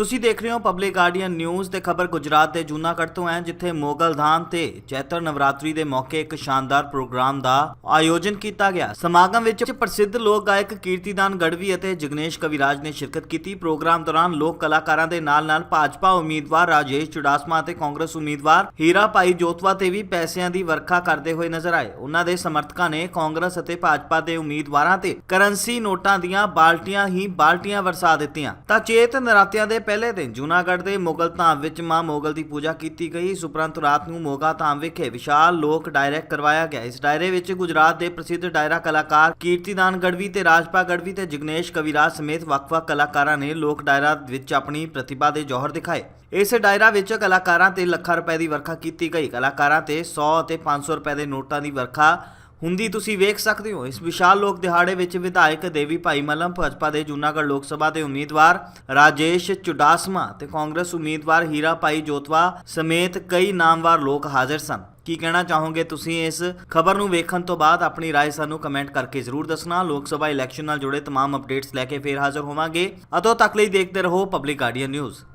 ਤੁਸੀਂ ਦੇਖ ਰਹੇ ਹੋ ਪਬਲਿਕ ਗਾਰਡੀਅਨ ਨਿਊਜ਼ ਤੇ ਖਬਰ ਗੁਜਰਾਤ ਦੇ ਜੂਨਾਗੜ੍ਹ ਤੋਂ ਹੈ ਜਿੱਥੇ ਮੋਗਲ ਧਾਮ ਤੇ ਚੈਤਰ ਨਵਰਾਤਰੀ ਦੇ ਮੌਕੇ ਇੱਕ ਸ਼ਾਨਦਾਰ ਪ੍ਰੋਗਰਾਮ ਦਾ ਆਯੋਜਨ ਕੀਤਾ ਗਿਆ। ਸਮਾਗਮ ਵਿੱਚ ਪ੍ਰਸਿੱਧ ਲੋਕ ਗਾਇਕ ਕੀਰਤੀਦਾਨ ਗੜਵੀ ਅਤੇ ਜਗਨੇਸ਼ ਕਵਿਰਾਜ ਨੇ ਸ਼ਿਰਕਤ ਕੀਤੀ। ਪ੍ਰੋਗਰਾਮ ਦੌਰਾਨ ਲੋਕ ਕਲਾਕਾਰਾਂ ਦੇ ਨਾਲ-ਨਾਲ ਭਾਜਪਾ ਉਮੀਦਵਾਰ ਰਾਜੇਸ਼ ਚੁਡਾਸਮਾ ਅਤੇ ਕਾਂਗਰਸ ਉਮੀਦਵਾਰ ਹੀਰਾ ਭਾਈ ਜੋਤਵਾ ਤੇ ਵੀ ਪੈਸਿਆਂ ਦੀ ਵਰਖਾ ਕਰਦੇ ਹੋਏ ਨਜ਼ਰ ਆਏ। ਉਹਨਾਂ ਦੇ ਸਮਰਥਕਾਂ ਨੇ ਕਾਂਗਰਸ ਅਤੇ ਭਾਜਪਾ ਦੇ ਉਮੀਦਵਾਰਾਂ ਤੇ ਕਰੰਸੀ ਨੋਟਾਂ ਦੀਆਂ ਬਾਲਟੀਆਂ ਹੀ ਬਾਲਟੀਆਂ ਵਰਸਾ ਦਿੱਤੀਆਂ। ਤਾਂ ਚੇਤ ਨਰਾਤਿਆਂ ਦੇ ਪਹਿਲੇ ਦਿਨ ਜੂਨਾਗੜ੍ਹ ਦੇ ਮੁਗਲ ਧਾਮ ਵਿੱਚ ਮਾਂ ਮੋਗਲ ਦੀ ਪੂਜਾ ਕੀਤੀ ਗਈ। ਇਸ ਉਪਰੰਤ ਰਾਤ ਨੂੰ ਮੋਗਾ ਧਾਮ ਵਿਖੇ ਵਿਸ਼ਾਲ ਲੋਕ ਡਾਇਰੈਕ ਕਰਵਾਇਆ ਗਿਆ। ਇਸ ਡਾਇਰੇ ਵਿੱਚ ਗੁਜਰਾਤ ਦੇ ਪ੍ਰਸਿੱਧ ਡਾਇਰਾ ਕਲਾਕਾਰ ਕੀਰਤੀਦਾਨ ਗੜਵੀ ਤੇ ਰਾਜਪਾ ਗੜਵੀ ਤੇ ਜਗਨੇਸ਼ ਕਵਿਰਾਜ ਸਮੇਤ ਵੱਖ-ਵੱਖ ਕਲਾਕਾਰਾਂ ਨੇ ਲੋਕ ਡਾਇਰਾ ਵਿੱਚ ਆਪਣੀ ਪ੍ਰਤਿਭਾ ਦੇ ਜੋਹਰ ਦਿਖਾਏ। ਇਸ ਡਾਇਰਾ ਵਿੱਚ ਕਲਾਕਾਰਾਂ ਤੇ ਲੱਖਾਂ ਰੁਪਏ ਦੀ ਵਰਖਾ ਕੀਤੀ ਗਈ। ਕਲਾਕਾਰਾਂ ਤੇ 100 ਅਤੇ 500 ਰੁਪਏ ਦੇ ਨੋਟਾਂ ਦੀ ਵਰਖਾ ਹੁੰਦੀ ਤੁਸੀਂ ਵੇਖ ਸਕਦੇ ਹੋ ਇਸ ਵਿਸ਼ਾਲ ਲੋਕ ਦਿਹਾੜੇ ਵਿੱਚ ਵਿਧਾਇਕ ਦੇਵੀ ਭਾਈ ਮਲਮ ਭਾਜਪਾ ਦੇ ਜੂਨਾਗੜ੍ਹ ਲੋਕ ਸਭਾ ਦੇ ਉਮੀਦਵਾਰ ਰਾਜੇਸ਼ ਚੁਡਾਸਮਾ ਤੇ ਕਾਂਗਰਸ ਉਮੀਦਵਾਰ ਹੀਰਾ ਭਾਈ ਜੋਤਵਾ ਸਮੇਤ ਕਈ ਨਾਮਵਾਰ ਲੋਕ ਹਾਜ਼ਰ ਸਨ ਕੀ ਕਹਿਣਾ ਚਾਹੋਗੇ ਤੁਸੀਂ ਇਸ ਖਬਰ ਨੂੰ ਵੇਖਣ ਤੋਂ ਬਾਅਦ ਆਪਣੀ رائے ਸਾਨੂੰ ਕਮੈਂਟ ਕਰਕੇ ਜ਼ਰੂਰ ਦੱਸਣਾ ਲੋਕ ਸਭਾ ਇਲੈਕਸ਼ਨ ਨਾਲ ਜੁੜੇ तमाम ਅਪਡੇਟਸ ਲੈ ਕੇ ਫੇਰ ਹਾਜ਼ਰ ਹੋਵਾਂਗੇ ਅਦੋਂ ਤੱਕ ਲਈ ਦੇਖਦੇ ਰਹੋ ਪਬਲਿਕ ਗਾਰਡੀਅਨ ਨਿਊਜ਼